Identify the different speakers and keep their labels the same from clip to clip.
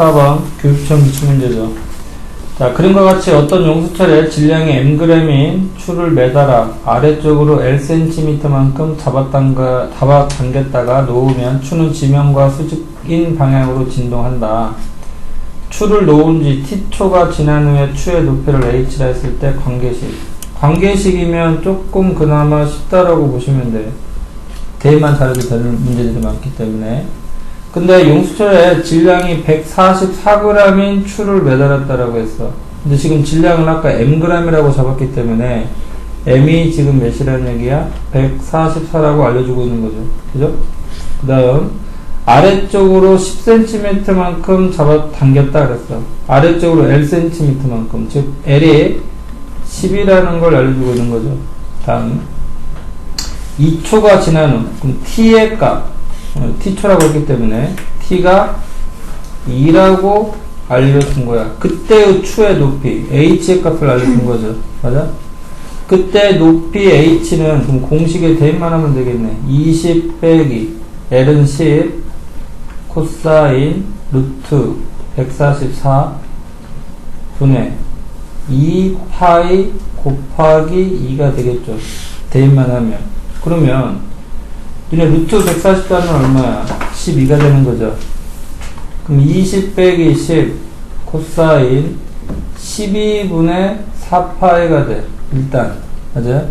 Speaker 1: 4번 교육청 기출 문제죠. 자, 그림과 같이 어떤 용수철에 질량이 mg인 추를 매달아 아래쪽으로 Lcm만큼 잡아당가, 잡아당겼다가 놓으면 추는 지면과 수직인 방향으로 진동한다. 추를 놓은 지 t초가 지난 후에 추의 높이를 h라 했을 때 관계식. 관계식이면 조금 그나마 쉽다라고 보시면 돼요. 대만 잘해도 되는 문제들이 많기 때문에. 근데 용수철에 질량이 144g인 추를 매달았다라고 했어. 근데 지금 질량은 아까 mg이라고 잡았기 때문에 m이 지금 몇이라는 얘기야? 144라고 알려주고 있는 거죠. 그죠? 그 다음 아래쪽으로 10cm만큼 잡아 당겼다 그랬어. 아래쪽으로 Lcm만큼 즉 L이 10이라는 걸 알려주고 있는 거죠. 다음 2초가 지난 후 그럼 T의 값 어, t초라고 했기 때문에 t가 2라고 알려준 거야. 그때의 추의 높이 h의 값을 알려준 거죠. 맞아? 그때 높이 h는 그럼 공식에 대입만 하면 되겠네. 20 빼기 l은 10 코사인 루트 144 분의 2 파이 곱하기 2가 되겠죠. 대입만 하면. 그러면 니네 루트 140단은 얼마야? 12가 되는 거죠. 그럼 20 빼기 10 코사인 12분의 4파이가 돼. 일단. 맞아요?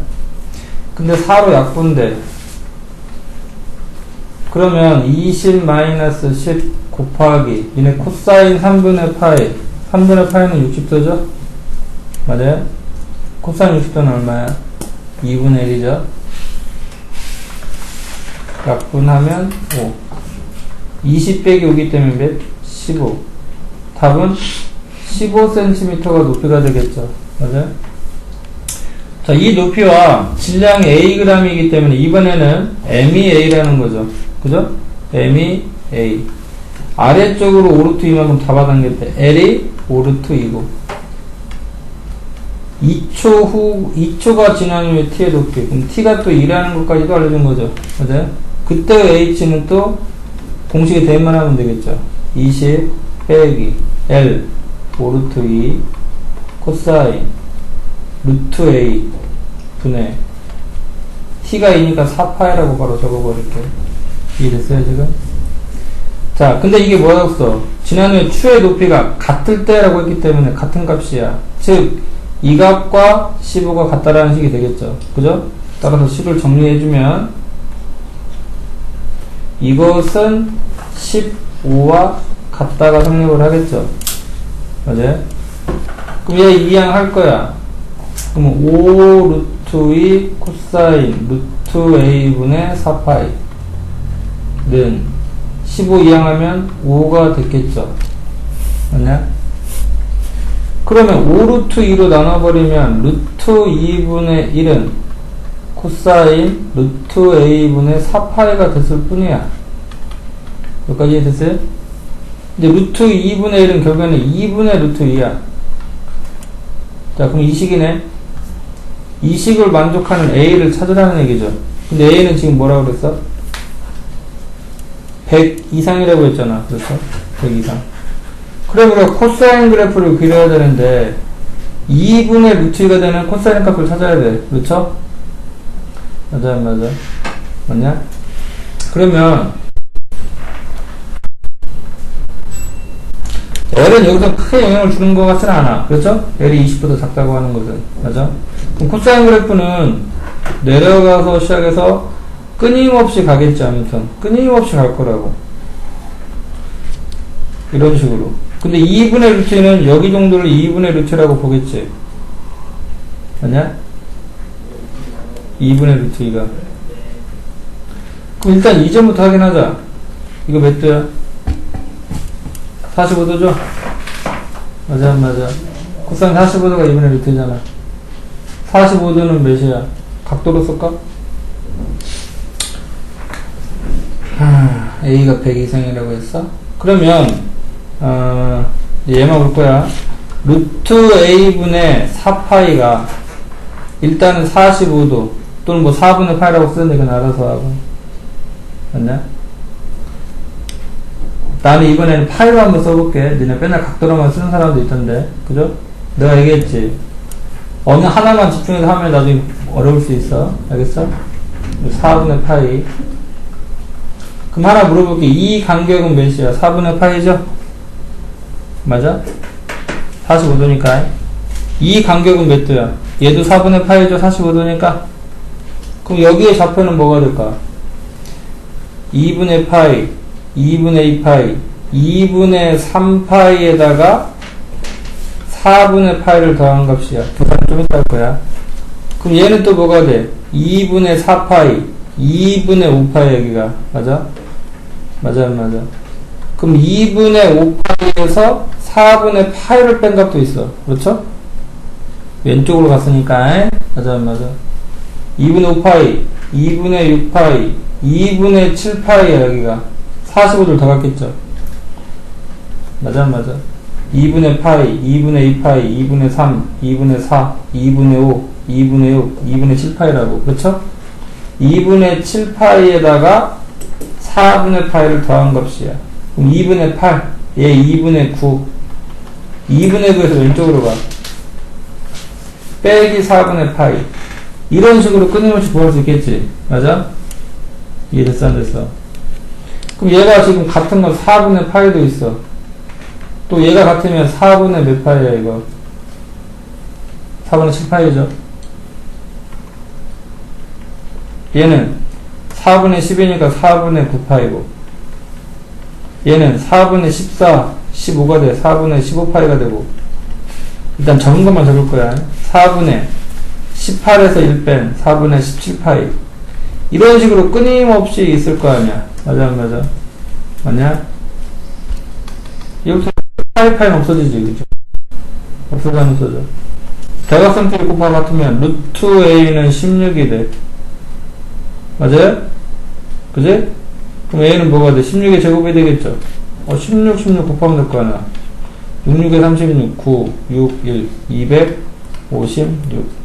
Speaker 1: 근데 4로 약분돼. 그러면 20 마이너스 10 곱하기 니네 코사인 3분의 파이 3분의 파이는 60도죠? 맞아요? 코사인 60도는 얼마야? 2분의 1이죠? 약분하면 5. 20 빼기 5기 때문에 몇? 15. 답은 15cm가 높이가 되겠죠. 맞아요? 자, 이 높이와 질량이 Ag이기 때문에 이번에는 M이 A라는 거죠. 그죠? M이 A. 아래쪽으로 오르트 이만큼 잡아당겼대. L이 오르트 2고. 2초 후, 2초가 지난 후에 T의 높이. 그럼 T가 또 2라는 것까지도 알려준 거죠. 맞아요? 그때 h는 또 공식에 대입만 하면 되겠죠. 20 빼기 l 오르트 2 코사인 루트 a 분의 t가 2니까 4파이라고 바로 적어버릴게요. 이해됐어요 지금? 자 근데 이게 뭐였어? 지난해 추의 높이가 같을 때라고 했기 때문에 같은 값이야. 즉 이 값과 15가 같다라는 식이 되겠죠. 그죠? 따라서 식을 정리해주면 이것은 15와 같다가 성립을 하겠죠. 맞아요? 그럼 얘 이항할 거야. 그럼 5 루트 2 코사인 루트 a분의 4파이는 15 이항하면 5가 됐겠죠. 맞냐? 그러면 5 루트 2로 나눠버리면 루트 2분의 1은 코사인 루트 a분의 4파이가 됐을 뿐이야. 여기까지 됐어요? 이제 루트 2분의 1은 결국에는 2분의 루트 2야. 자, 그럼 이 식이네. 이 식을 만족하는 a를 찾으라는 얘기죠. 근데 a는 지금 뭐라고 그랬어? 100 이상이라고 했잖아. 그렇죠? 100 이상. 그럼 우리가 코사인 그래프를 그려야 되는데 2분의 루트 2가 되는 코사인 값을 찾아야 돼. 그렇죠? 맞아, 맞아. 맞냐? 그러면, L은 여기서 크게 영향을 주는 것 같지는 않아. 그렇죠? L이 20보다 작다고 하는 것은. 맞아? 그럼 코사인 그래프는 내려가서 시작해서 끊임없이 가겠지, 아무튼. 끊임없이 갈 거라고. 이런 식으로. 근데 2분의 루트는 여기 정도를 2분의 루트라고 보겠지. 맞냐? 2분의 루트 2가. 그럼 일단 이전부터 확인하자. 이거 몇 도야? 45도죠? 맞아, 맞아. 코사인 45도가 2분의 루트잖아. 45도는 몇이야? 각도로 쓸까? 하, A가 100 이상이라고 했어? 그러면, 어, 얘만 볼 거야. 루트 A분의 4파이가 일단은 45도 또는 뭐 4분의 8이라고 쓰는데 그건 알아서 하고 맞냐? 나는 이번에는 파이로 한번 써볼게. 니네 맨날 각도로만 쓰는 사람도 있던데. 그죠? 내가 얘기했지. 어느 하나만 집중해서 하면 나중에 어려울 수 있어. 알겠어? 4분의 파이. 그럼 하나 물어볼게. 이 간격은 몇이야? 4분의 파이죠? 맞아? 45도니까. 이 간격은 몇 도야? 얘도 4분의 파이죠? 45도니까. 그럼 여기에 좌표는 뭐가 될까? 2분의 파이, 2분의 2파이, 2분의 3파이에다가 4분의 파이를 더한 값이야. 계산 좀 이따 할 거야. 그럼 얘는 또 뭐가 돼? 2분의 4파이, 2분의 5파이 여기가. 맞아? 맞아, 안 맞아. 그럼 2분의 5파이에서 4분의 파이를 뺀 값도 있어. 그렇죠? 왼쪽으로 갔으니까. 맞아, 안 맞아. 2분의 5파이, 2분의 6파이, 2분의 7파이야, 여기가. 45도를 더 갔겠죠? 맞아, 안 맞아. 2분의 파이, 2분의 2파이, 2분의 3, 2분의 4, 2분의 5, 2분의 6, 2분의 7파이라고. 그렇죠? 2분의 7파이에다가 4분의 파이를 더한 값이야. 그럼 2분의 8, 얘 2분의 9. 2분의 9에서 왼쪽으로 가. 빼기 4분의 파이. 이런 식으로 끊임없이 구할 수 있겠지. 맞아? 이해됐어, 안 됐어? 그럼 얘가 지금 같은 건 4분의 파이도 있어. 또 얘가 같으면 4분의 몇 파이야, 이거? 4분의 7파이죠. 얘는 4분의 10이니까 4분의 9파이고, 얘는 4분의 14, 15가 돼. 4분의 15파이가 되고, 일단 적은 것만 적을 거야. 4분의 18에서 1뺀 4분의 17파이. 이런 식으로 끊임없이 있을 거 아니야. 맞아, 안 맞아? 맞냐? 여기서 파이 파이는 없어지지, 그죠? 없어져, 안 없어져? 대각선끼리 곱하 같으면 루트 a는 16이 돼. 맞아요? 그지? 그럼 a는 뭐가 돼? 16의 제곱이 되겠죠? 어, 16, 16 곱하면 될 거 아니야. 66에 36, 9, 6, 1, 256.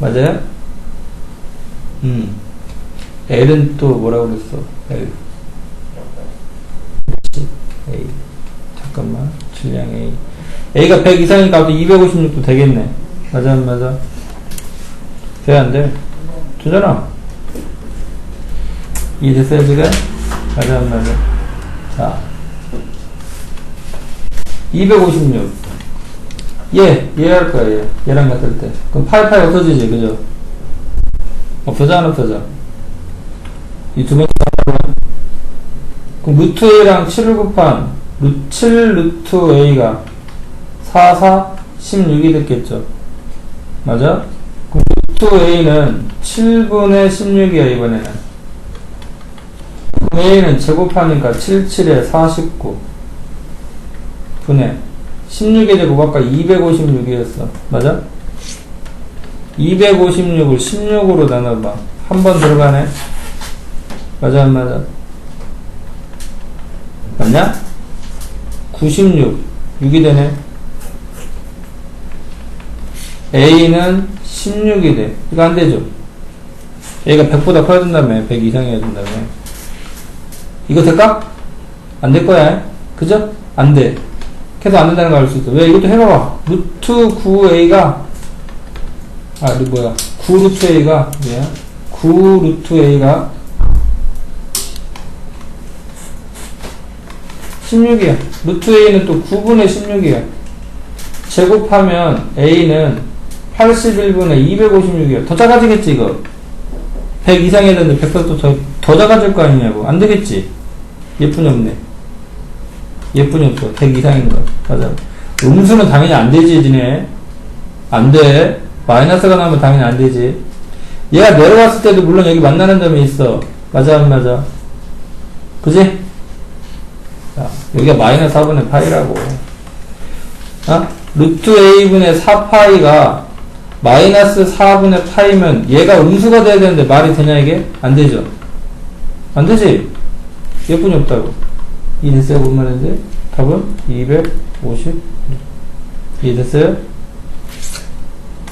Speaker 1: 맞아요? 음. L은 또 뭐라고 그랬어? L. A. 잠깐만. 질량 A. A가 100 이상이니까 256도 되겠네. 맞아, 안 맞아? 돼, 안 돼? 되잖아. 이해됐어요, 지금? 맞아, 안 맞아? 자. 256. 얘, 얘할 거야, 얘. 얘랑 같을 때. 그럼 파이 파이 없어지지, 그죠? 없어져, 안 없어져? 이 두 번째. 그럼 루트 A랑 7을 곱한 루, 7 루트 A가 4, 4, 16이 됐겠죠? 맞아? 그럼 루트 A는 7분의 16이야, 이번에는. A는 제곱하니까 7, 7에 49. 분의 16의 제곱 아까 256이었어. 맞아? 256을 16으로 나눠봐. 한 번 들어가네. 맞아, 안 맞아? 맞냐? 96. 6이 되네. A는 16이 돼. 이거 안 되죠? A가 100보다 커야 된다며. 100 이상이어야 된다며. 이거 될까? 안 될 거야. 그죠? 안 돼. 계속 안 된다는 걸 알 수 있어. 왜? 이것도 해봐봐. 루트 9a가, 아, 이 뭐야. 9 루트 a가, 뭐야? 9 루트 a가 16이야. 루트 a는 또 9분의 16이야. 제곱하면 a는 81분의 256이야. 더 작아지겠지, 이거? 100 이상 해야 되는데 100보다 더, 더 작아질 거 아니냐고. 안 되겠지? 예쁜이 없네. 예쁜이 없어. 100 이상인 거. 맞아. 음수는 당연히 안 되지, 지네. 안 돼. 마이너스가 나오면 당연히 안 되지. 얘가 내려왔을 때도 물론 여기 만나는 점이 있어. 맞아, 안 맞아? 그지? 자, 여기가 마이너스 4분의 파이라고. 어? 루트 a분의 4파이가 마이너스 4분의 파이면 얘가 음수가 돼야 되는데 말이 되냐, 이게? 안 되죠? 안 되지? 예쁜이 없다고. 이해 됐어요? 뭔 말인지? 답은 250. 이해됐어요?